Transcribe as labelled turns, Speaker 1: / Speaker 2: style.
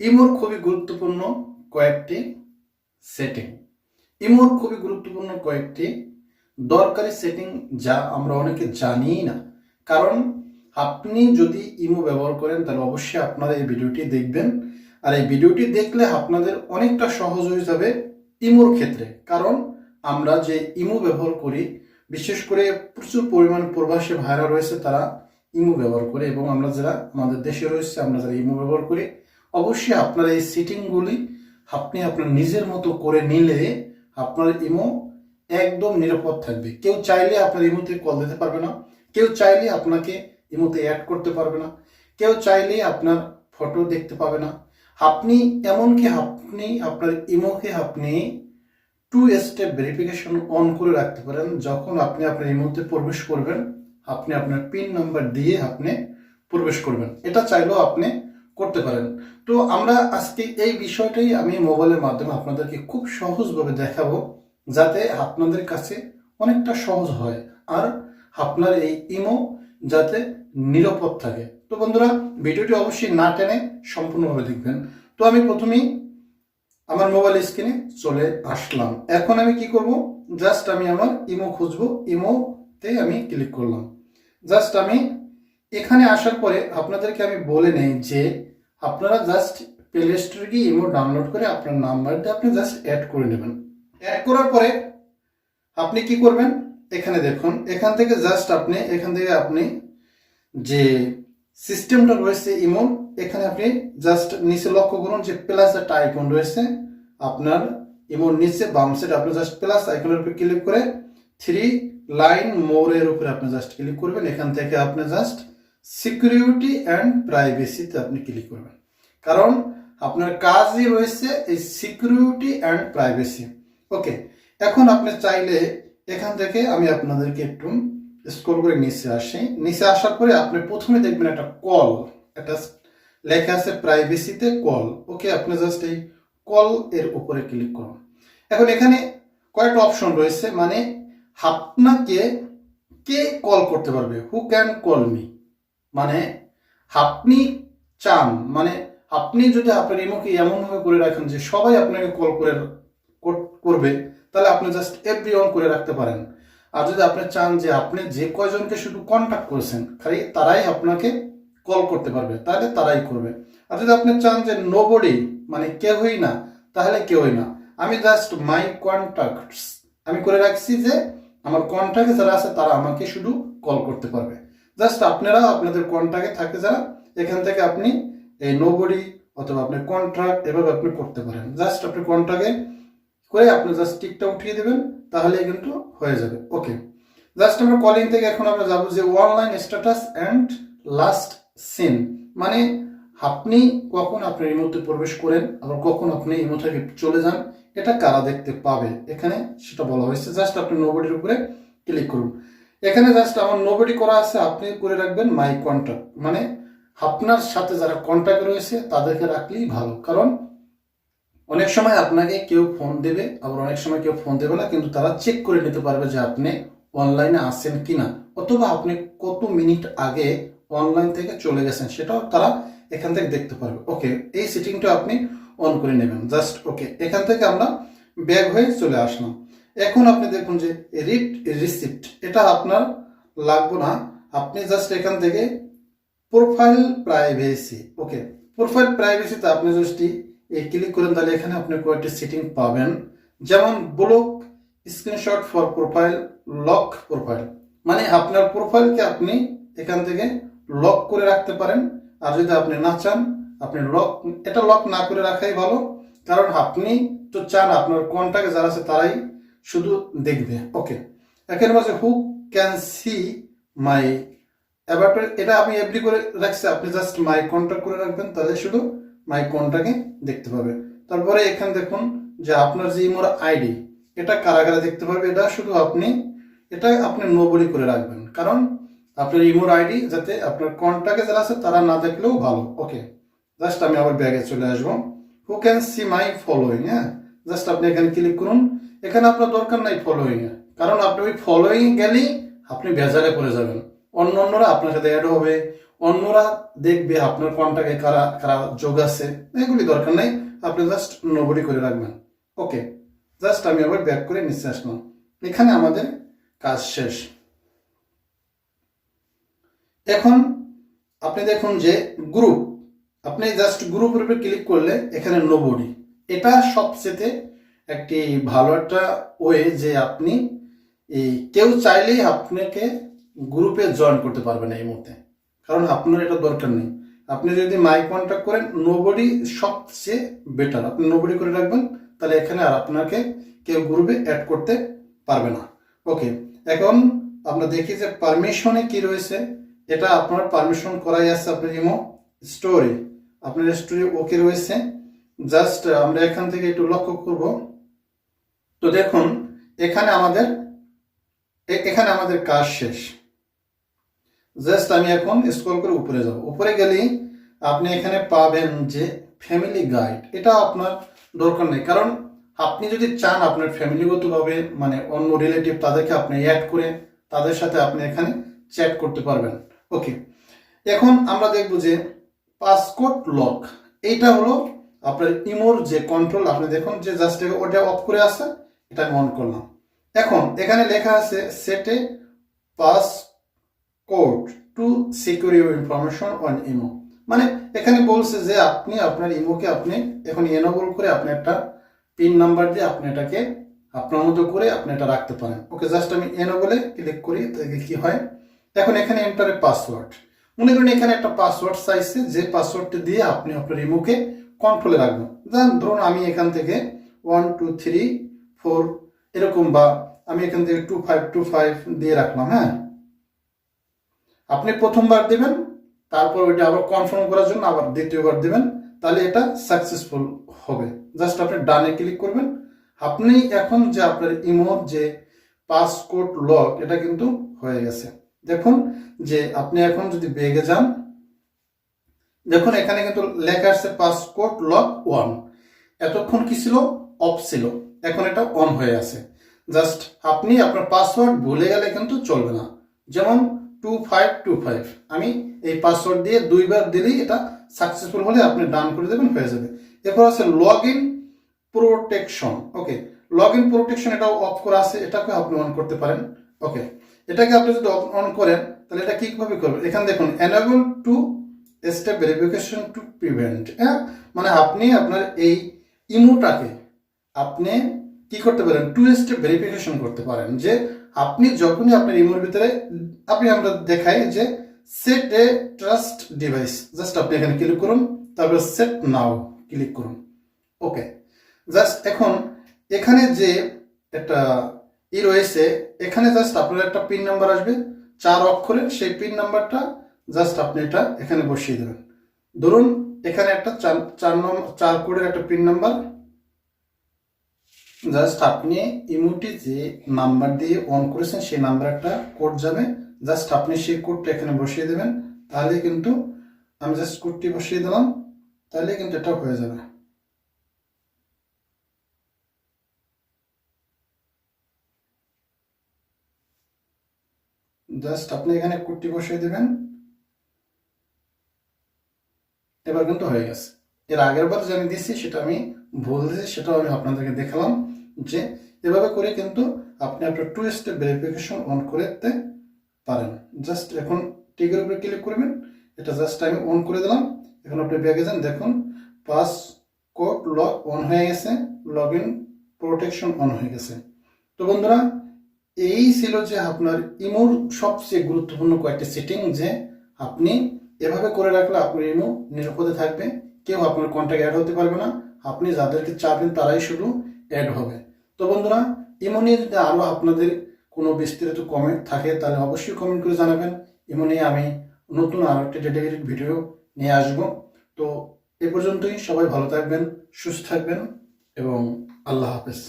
Speaker 1: ইমোর খুবই গুরুত্বপূর্ণ কয়েকটি সেটিং ইমোর খুবই গুরুত্বপূর্ণ কয়েকটি দরকারি সেটিং যা আমরা অনেকে জানিই না। কারণ আপনি যদি ইমো ব্যবহার করেন, তাহলে অবশ্যই আপনারা এই ভিডিওটি দেখবেন। আর এই ভিডিওটি দেখলে আপনাদের অনেকটা সহজ হয়ে যাবে ইমোর ক্ষেত্রে। কারণ আমরা যে ইমো ব্যবহার করি, বিশেষ করে প্রচুর পরিমাণ প্রবাসী ভাইরা রয়েছে, তারা ইমো ব্যবহার করে এবং আমরা যারা আমাদের দেশে রয়েছে, আমরা যারা ইমো ব্যবহার করি অবশ্যই আপনার এই সিটিংগুলি আপনি আপনার নিজের মতো করে নিলে আপনার ইমো একদম নিরাপদ থাকবে। কেউ চাইলে আপনার ইমোতে কল দিতে পারবে না, কেউ চাইলে আপনাকে ইমোতে অ্যাড করতে পারবে না, কেউ চাইলে আপনার ফটো দেখতে পাবে না। আপনি এমনকি আপনি, আপনার ইমোকে আপনি টু স্টেপ ভেরিফিকেশন অন করে রাখতে পারেন। যখন আপনি আপনার ইমোতে প্রবেশ করবেন, আপনি আপনার পিন নাম্বার দিয়ে আপনি প্রবেশ করবেন। এটা চাইলেও আপনি করতে পারেন। তো আমরা আজকে এই বিষয়টাই আমি মোবাইলের মাধ্যমে আপনাদেরকে খুব সহজভাবে দেখাবো, যাতে আপনাদের কাছে অনেকটা সহজ হয় আর আপনার এই ইমো যাতে নিরাপদ থাকে। তো বন্ধুরা, ভিডিওটি অবশ্যই না টেনে সম্পূর্ণভাবে দেখবেন। তো আমি প্রথমেই আমার মোবাইল স্ক্রিনে চলে আসলাম। এখন আমি কি করব? জাস্ট আমি আমার ইমো খুঁজবো। ইমোতে আমি ক্লিক করলাম। জাস্ট আমি এখানে আসার পরে আপনাদেরকে আমি বলে নেই যে আপনারা জাস্ট প্লে স্টোরে গিয়ে ইমো ডাউনলোড করে আপনার নাম্বারটা আপনি জাস্ট অ্যাড করে নেবেন। অ্যাড করার পরে আপনি কি করবেন? এখানে দেখুন, এখান থেকে জাস্ট আপনি, এখান থেকে আপনি যে সিস্টেমটা রয়েছে ইমোর এখানে আপনি জাস্ট নিচে লক্ষ্য করুন যে প্লাস একটা আইকন রয়েছে। আপনার ইমোর নিচে বাম সাইড আপনি জাস্ট প্লাস আইকনের উপর ক্লিক করে থ্রি লাইন মোরের উপরে আপনি জাস্ট ক্লিক করবেন। এখান থেকে আপনি জাস্ট সিকিউরিটি অ্যান্ড প্রাইভেসিতে আপনি ক্লিক করবেন। কারণ আপনার কাজই রয়েছে এই সিকিউরিটি অ্যান্ড প্রাইভেসি ওকে এখন আপনি চাইলে এখান থেকে আমি আপনাদেরকে একটু স্ক্রল করে নিচে আসি। নিচে আসার পরে আপনি প্রথমে দেখবেন একটা কল একটা লেখা আছে প্রাইভেসিতে কল ওকে আপনি জাস্ট এই কল এর উপরে ক্লিক করুন। এখন এখানে কয়েকটা অপশন রয়েছে মানে আপনাকে কে কল করতে পারবে? হু ক্যান কল মি মানে আপনি চান মানে আপনি যদি আপনার ইমোকে এমনভাবে করে রাখেন যে সবাই আপনাকে কল করে করবে, তাহলে আপনি জাস্ট এভরি অন করে রাখতে পারেন। আর যদি আপনি চান যে আপনি যে কয়জনকে শুধু কন্ট্যাক্ট করেছেন, খালি তারাই আপনাকে কল করতে পারবে, তাহলে তারাই করবে। আর যদি আপনি চান যে নোবডি মানে কেউই না, তাহলে কেউই না। আমি জাস্ট মাই কন্ট্যাক্টস আমি করে রাখছি যে আমার কন্ট্যাক্টে যারা আছে তারা আমাকে শুধু কল করতে পারবে। জাস্ট আপনারা আপনাদের কন্ট্রাক্টে থাকে যারা, এখান থেকে আপনি এই নোবডি অথবা আপনি কন্ট্রাক্ট এভাবে আপনি করতে পারেন। জাস্ট আপনি কন্ট্রাক্টে করে আপনি জাস্ট টিকটা উঠিয়ে দেবেন তাহলে কিন্তু হয়ে যাবে। ওকে। জাস্ট আমরা কলিং থেকে এখন আমরা যাব যে online status and last seen মানে আপনি কখন আপনার ইমোতে প্রবেশ করেন, আবার কখন আপনি ইমো থেকে চলে যান, এটা কারা দেখতে পাবে? এখানে সেটা বলা হয়েছে। জাস্ট আপনি নোবডির উপরে ক্লিক করুন। এখানে জাস্ট আমার নোবডি করা আছে, আপনি করে রাখবেন মাই কন্ট্যাক্ট মানে আপনার সাথে যারা কন্ট্যাক্ট রয়েছে, তাদেরকে রাখলেই ভালো। কারণ অনেক সময় আপনাকে কেউ ফোন দেবে, আবার অনেক সময় কেউ ফোন দেবে না, কিন্তু তারা চেক করে নিতে পারবে যে আপনি অনলাইনে আসেন কিনা। অথবা আপনি কত মিনিট আগে অনলাইন থেকে চলে গেছেন, সেটাও তারা এখান থেকে দেখতে পারবে। ওকে এই সেটিংটা আপনি অন করে নেবেন। জাস্ট ওকে এখান থেকে আমরা ব্যাগ হয়ে চলে আসলাম। এখন আপনি দেখুন যে রিট রিসিপ্ট, এটা আপনার লাগবো না। আপনি জাস্ট এখান থেকে প্রোফাইল প্রাইভেসি ওকে প্রোফাইল প্রাইভেসিতে আপনি যদি এই ক্লিক করেন, তাহলে এখানে আপনি কয়েকটি সেটিং পাবেন। যেমন block screenshot for profile lock profile মানে আপনার প্রোফাইলকে আপনি এখান থেকে লক করে রাখতে পারেন। আর যদি আপনি না চান, আপনি লক এটা লক না করে রাখাই ভালো। কারণ আপনি তো চান আপনার কন্ট্যাক্ট যারা আছে তারাই শুধু দেখবে। ওকে এখানে বলছে হু ক্যান সি মাই এবার এটা আমি এফডি করে রাখছি, আপনি জাস্ট মাই কন্ট্যাক্ট করে রাখবেন, তাহলে শুধু মাই কন্ট্যাক্টে দেখতে পাবে। তারপরে এখানে দেখুন যে আপনার যে ইমোর আইডি এটা কারাগারে দেখতে পারবে? এটা শুধু আপনি, এটা আপনি নোবলি করে রাখবেন। কারণ আপনার ইমোর আইডি যাতে আপনার কন্ট্যাক্টে যারা আছে, তারা না দেখলেও ভালো। ওকে জাস্ট আমি আবার ব্যাগে চলে আসব। Who can see my following হ্যাঁ? জাস্ট আপনি এখানে ক্লিক করুন। এখানে আপনার দরকার নাই ফলোয়িং এর কারণ আপনি ওই ফলোয়িং গেলেই আপনি ভেজালে পড়ে যাবেন। অন্য অন্যরা আপনার সাথে অ্যাড হবে। অন্যরা দেখবে আপনার কন্টাক্টে কারা কারা যোগ আছে এগুলি দরকার নাই। আপনি জাস্ট নোবডি করে রাখবেন। ওকে জাস্ট আমি আবার ব্যাক করে নিচে আসলাম। এখানে আমাদের কাজ শেষ। এখন আপনি দেখুন যে গ্রুপ আপনি জাস্ট গ্রুপের উপরে ক্লিক করলে এখানে নোবডি এটা সবচেয়ে একটি ভালো একটা ওয়ে যে আপনি এই কেউ চাইলেই আপনাকে গ্রুপে জয়েন করতে পারবেন এই মুহূর্তে। কারণ আপনার এটা দরকার নেই। আপনি যদি মাই কন্ট্যাক্ট করেন নোবডি সবচেয়ে বেটার আপনি নোবডি করে রাখবেন, তাহলে এখানে আর আপনাকে কেউ গ্রুপে অ্যাড করতে পারবে না। ওকে এখন আমরা দেখি যে পারমিশনে কি রয়েছে। এটা আপনার পারমিশন করাই আছে আপনার ইমো স্টোরি আপনার স্টোরি ওকে রয়েছে। জাস্ট আমরা এখান থেকে একটু লক্ষ্য করব। তো দেখুন, এখানে আমাদের এখানে আমাদের কাজ শেষ। জাস্ট আমি এখন স্ক্রল করে উপরে যাব। উপরে গেলেই আপনি এখানে পাবেন যে ফ্যামিলি গাইড এটা আপনার দরকার নেই। কারণ আপনি যদি চান আপনার ফ্যামিলিগতভাবে মানে অন্য রিলেটিভ তাদেরকে আপনি অ্যাড করে তাদের সাথে আপনি এখানে চ্যাট করতে পারবেন। ওকে এখন আমরা দেখব যে পাসকোড লক এইটা হলো আপনার ইমোর যে কন্ট্রোল আপনি দেখুন যে জাস্ট ওটা অফ করে আছে। এটা আমি অন করলাম। এখন এখানে লেখা আছে set a passcode to secure your information on imo মানে এখানে বলছে যে আপনি, আপনার ইমোকে আপনি এখন এনেবল করে আপনি একটা পিন নাম্বার দিয়ে আপনি এটাকে আপনার মতো করে আপনি এটা রাখতে পারেন। ওকে জাস্ট আমি এনেবলে ক্লিক করি দেখি কি হয়। এখন এখানে এন্টারে পাসওয়ার্ড মনে করেন এখানে একটা পাসওয়ার্ড চাইছে, যে পাসওয়ার্ডটি দিয়ে আপনি আপনার ইমোকে কন্ট্রোলে রাখবেন। ধরুন আমি এখান থেকে ওয়ান টু থ্রি ফোর এরকম বা আমি এখান থেকে টু ফাইভ টু ফাইভ দিয়ে রাখলাম হ্যাঁ? আপনি প্রথমবার দেবেন, তারপর ওইটা আবার কনফার্ম করার জন্য আবার দ্বিতীয়বার দেবেন, তাহলে এটা সাকসেসফুল হবে। জাস্ট আপনি ডানে ক্লিক করবেন। আপনি এখন যে আপনার ইমোর যে পাসকোড লক এটা কিন্তু হয়ে গেছে। দেখুন যে আপনি এখন যদি বেগে যান, দেখুন এখানে কিন্তু লেখা আসছে পাসকোড লক ওয়ান এতক্ষণ কি ছিল? অফ ছিল। এখন এটা অন হয়ে আছে। জাস্ট আপনি আপনার পাসওয়ার্ড ভুলে গেলে কিন্তু চলবে না। যেমন টু ফাইভ টু ফাইভ আমি এই পাসওয়ার্ড দিয়ে দুইবার দিলেই এটা সাকসেসফুল হলে আপনি ডান করে দেবেন, হয়ে যাবে। এরপর আছে log in protection okay log in protection এটাও অফ করা আছে, এটাকে আপনি অন করতে পারেন। ওকে এটাকে আপনি যদি অন করেন, তাহলে এটা কীভাবে করবেন? এখানে দেখুন enable two step verification to prevent হ্যাঁ? মানে আপনি আপনার এই ইমোটাকে আপনি কি করতে পারেন? টু স্টেপ ভেরিফিকেশন করতে পারেন যে আপনি যখনই আপনার ইমোর ভিতরে, আপনি আমরা দেখাই যে set a trust device just আপনি এখানে ক্লিক করুন, তারপরে সেট নাও ক্লিক করুন। ওকে জাস্ট এখন এখানে যে একটা ই রয়েছে, এখানে জাস্ট আপনার একটা পিন নাম্বার আসবে। চার অক্ষরের সেই পিন নাম্বারটা জাস্ট আপনি এটা এখানে বসিয়ে দেবেন। ধরুন এখানে একটা চার চার নম্বর চার কোডের একটা পিন নাম্বার জাস্ট আপনি ইমোটি যে নাম্বার দিয়ে অন করেছেন, সেই নাম্বার একটা কোড যাবে। জাস্ট আপনি সেই কোডটা এখানে বসিয়ে দেবেন, তাহলে কিন্তু আমি জাস্ট কোডটি বসিয়ে দিলাম, তাহলে কিন্তু এটা হয়ে যাবে। জাস্ট আপনি এখানে কোডটি বসিয়ে দেবেন। এবার কিন্তু হয়ে গেছে। এর আগের বার যে আমি দিচ্ছি সেটা আমি ভুল দিয়েছি সেটাও আমি আপনাদেরকে দেখালাম। যে এভাবে করে কিন্তু আপনি আপনার টু স্টেপ ভেরিফিকেশন অন করতে পারেন। জাস্ট এখন টিকের উপরে ক্লিক করবেন, এটা জাস্ট আমি অন করে দিলাম। এখন আপনি ব্যাগে যান, দেখুন পাস কোড লগ অন হয়ে গেছে লগ ইন প্রোটেকশন অন হয়ে গেছে। তো বন্ধুরা, এই ছিল যে আপনার ইমোর সবচেয়ে গুরুত্বপূর্ণ কয়েকটি সেটিং যে আপনি এভাবে করে রাখলে আপনার ইমো নিরাপদে থাকবে। কেউ আপনার কন্ট্যাক্ট অ্যাড হতে পারবে না। আপনি যাদেরকে চাবেন তারাই শুধু অ্যাড হবে। তো বন্ধুরা ইমো নিয়ে যদি আরও আপনাদের কোনো বিস্তারিত কমেন্ট থাকে, তাহলে অবশ্যই কমেন্ট করে জানাবেন। ইমো নিয়ে আমি নতুন আরও একটা ডেডিকেটেড ভিডিও নিয়ে আসব। তো এ পর্যন্তই, সবাই ভালো থাকবেন, সুস্থ থাকবেন এবং আল্লাহ হাফেজ।